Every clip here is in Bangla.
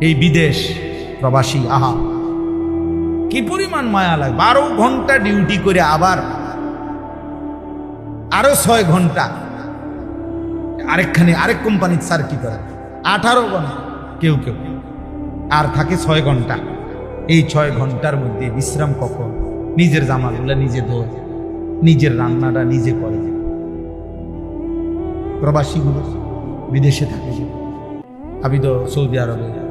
এই বিদেশ প্রবাসী, আহা। কি পরিমাণ মায়া লাগে। বারো ঘণ্টা ডিউটি করে আবার, আরও ছয় ঘণ্টা। আরেকখানে, আরেক কোম্পানির স্যার কি করে? আঠারো ঘণ্টা, কেউ কেউ। আর থাকে ছয় ঘণ্টা। এই ছয় ঘণ্টার মধ্যে বিশ্রাম কখন? নিজের জামাগুলো নিজে ধোয়, নিজের রান্নাটা নিজে করে। প্রবাসীগুলো বিদেশে থাকে। আমি তো সৌদি আরবে।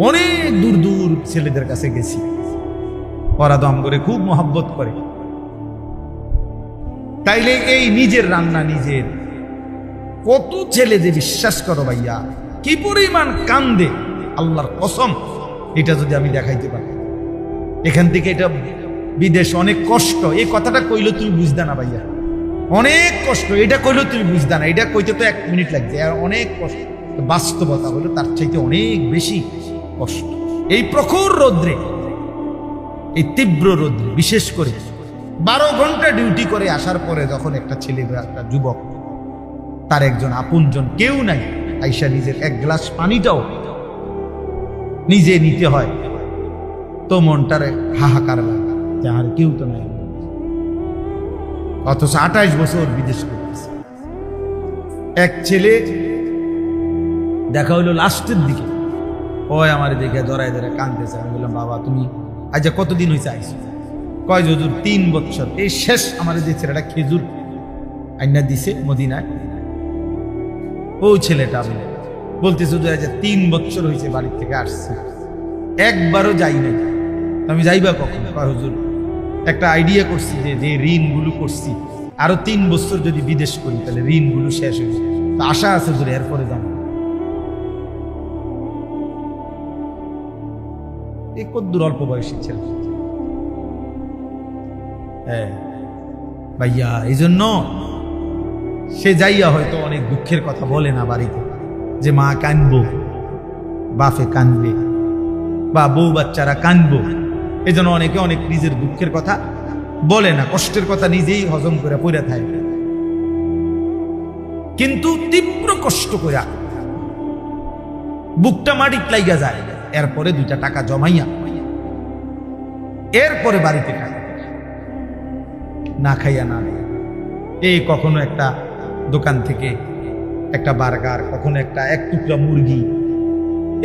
অনেক দূর দূর ছেলেদের কাছে গেছি। ওরা দম করে খুব মহব্বত করে। তাইলে এই নিজের রান্না নিজের। কত ছেলে যে বিশ্বাস করো ভাইয়া, কি পরিমাণ কান্দে, আল্লাহর কসম, এটা যদি আমি দেখাইতে পারি। এখান থেকে এটা বিদেশ অনেক কষ্ট এই কথাটা কইলে তুমি বুঝতে না ভাইয়া। অনেক কষ্ট, এটা কইলে তুমি বুঝতে না, এটা কইতে তো এক মিনিট লাগছে আর অনেক কষ্ট। বাস্তবতা হলো তার চাইতে অনেক বেশি। কষ্ট এই প্রখর রৌদ্রে, এই তীব্র রৌদ্রে, বিশেষ করে বারো ঘণ্টা ডিউটি করে আসার পরে যখন একটা ছেলে একটা যুবক, তার একজন আপনজন কেউ নাই, আইসা নিজের এক গ্লাস পানিটাও নিজে নিতে হয়। তো মনটারে হাহাকার লাগে, যে আর কেউ তো নাই। অথচ আঠাইশ বছর বিদেশ করতেছে। এক ছেলে দেখা হইল লাস্টের দিকে। ওই আমার দেখে ধরায় ধরে কাঁদতেছে। আমি বললাম, বাবা, তুমি আজ কতদিন হয়েছে আইসো কয় যজুর তিন বছর এই শেষ আমার যে ছেলেটা খেজুর আইনা দিছে মদিনায়। ও ছেলেটা আমি বলতেছে দু হাজার তিন বছর হয়েছে বাড়ির থেকে আসছে। একবারও যাই নাই। আমি যাইবা কখন? কয়, হুজুর, একটা আইডিয়া করছি যে যে ঋণগুলো করছি, আরও তিন বছর যদি বিদেশ করি, তাহলে ঋণগুলো শেষ হয়ে তো আশা আছে, হুজুর, এরপরে যাব এই কদ্দুর অল্প বয়সী ছেলে। হ্যাঁ ভাইয়া এই জন্য সে যাইয়া হয়তো অনেক দুঃখের কথা বলে না বাড়িতে, যে মা কানব, বাপে কানবে, বা বউ বাচ্চারা কানব। জন্য অনেকে অনেক নিজের দুঃখের কথা বলে না, কষ্টের কথা নিজেই হজম করে পড়ে থাকে। কিন্তু তীব্র কষ্ট করে বুকটা মাটিত লাইগা যায়। এরপরে দুইটা টাকা জমাইয়া এরপরে বাড়িতে টাকা না খাইয়া না এই কখনো একটা দোকান থেকে একটা বার্গার, কখনো একটা এক টুকরা মুরগি।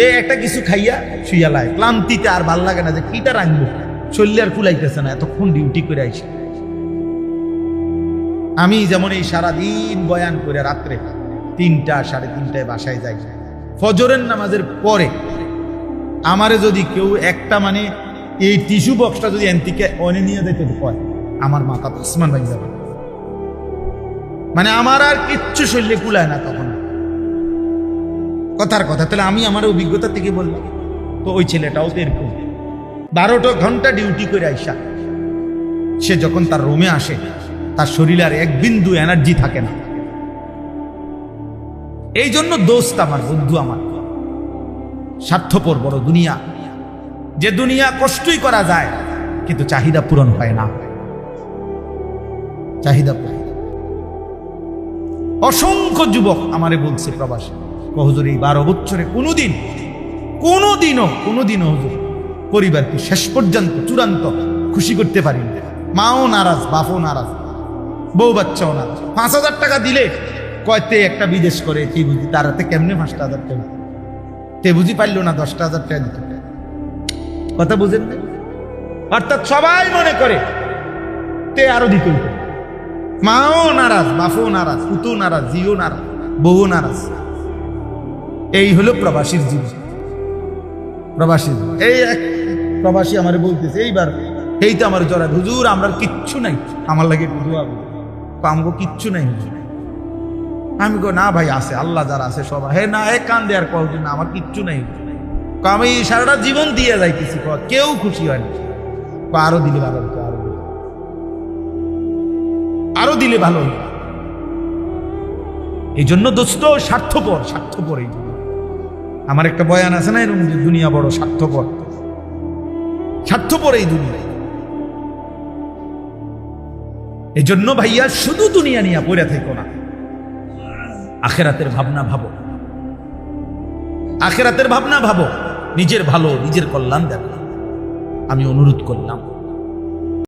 এ একটা কিছু খাইয়া শুইয়া লাই। ক্লান্তিতে আর ভালো লাগে না যে কিটা রাখব শরীরে আর কুলাইতেছে না, এতক্ষণ ডিউটি করে আইসি। আমি যেমন এই সারাদিন বয়ান করে রাত্রে তিনটা সাড়ে তিনটায় বাসায় যাই। ফজরের নামাজের পরে আমারে যদি কেউ একটা মানে এই টিস্যু বক্সটা যদি এনতিকে অনে নিয়ে যেতে হয়, আমার মাথা আসমান ভাই যাবে। মানে আমার আর কিচ্ছু শরীরে কুলায় না তখন। কথার কথা, তাহলে আমি আমার অভিজ্ঞতা থেকে বললাম তো ওই ছেলেটাও তো এরকম বারোটা ঘণ্টা ডিউটি করে আইসা, সে যখন তার রুমে আসে, তার শরীরে আর এক বিন্দু এনার্জি থাকে না। এই জন্য দোস্ত আমার, বন্ধু আমার। স্বার্থপর বড় দুনিয়া। যে দুনিয়া কষ্টই করা যায়, কিন্তু চাহিদা পূরণ হয় না। চাহিদা অসংখ্য যুবক আমারে বলছে প্রবাসী হুজুর, এই বারো বছরে কোনোদিন, কোনোদিনও কোনোদিনও হুজুর, পরিবারকে শেষ পর্যন্ত, চূড়ান্ত খুশি করতে পারি মাও নারাজ, বাপও নারাজ, বউ বাচ্চাও নারাজ। পাঁচ হাজার টাকা দিলে কয়তে একটা বিদেশ করে, কি বুঝি? তারাতে কেমনে পাঁচটা হাজার টাকা? তে বুঝি পারল না দশটা হাজার টাকা দিত। কথা বুঝেন না অর্থাৎ সবাই মনে করে তে আরও দিত মাও নারাজ, বাপও নারাজ পুতু নারাজ জিও নারাজ বউ নারাজ। এই হলো প্রবাসীর জীবন। প্রবাসী এই এক প্রবাসী আমার বলতেছে, এইবার এই তো আমার জরা হুজুর, আমরা কিচ্ছু নাই। আমার লাগে দোয়া। আমগো কিচ্ছু নাই হুজুর। আমি কো না ভাই, আছে, আল্লাহ যারা আছে সবাই হে না, এ কান দেয়ার কল না, আমার কিচ্ছু নাই। আমি সারাটা জীবন দিয়ে যাইতেছি। কেউ খুশি হয় না। আরও দিলে ভালো হতো আরও। আরও দিলে ভালো হতো এই জন্য দোস্ত, স্বার্থপর স্বার্থপর এই আমার একটা বয়ান আছে না, এরকম যে, দুনিয়া বড় স্বার্থপর। স্বার্থপর এই দুনিয়া। এই জন্য ভাইয়া, শুধু দুনিয়া নিয়ে পড়ে থেকো না। আখেরাতের ভাবনা ভাবো। আখেরাতের ভাবনা ভাবো। নিজের ভালো নিজের কল্যাণ দেখো। আমি অনুরোধ করলাম।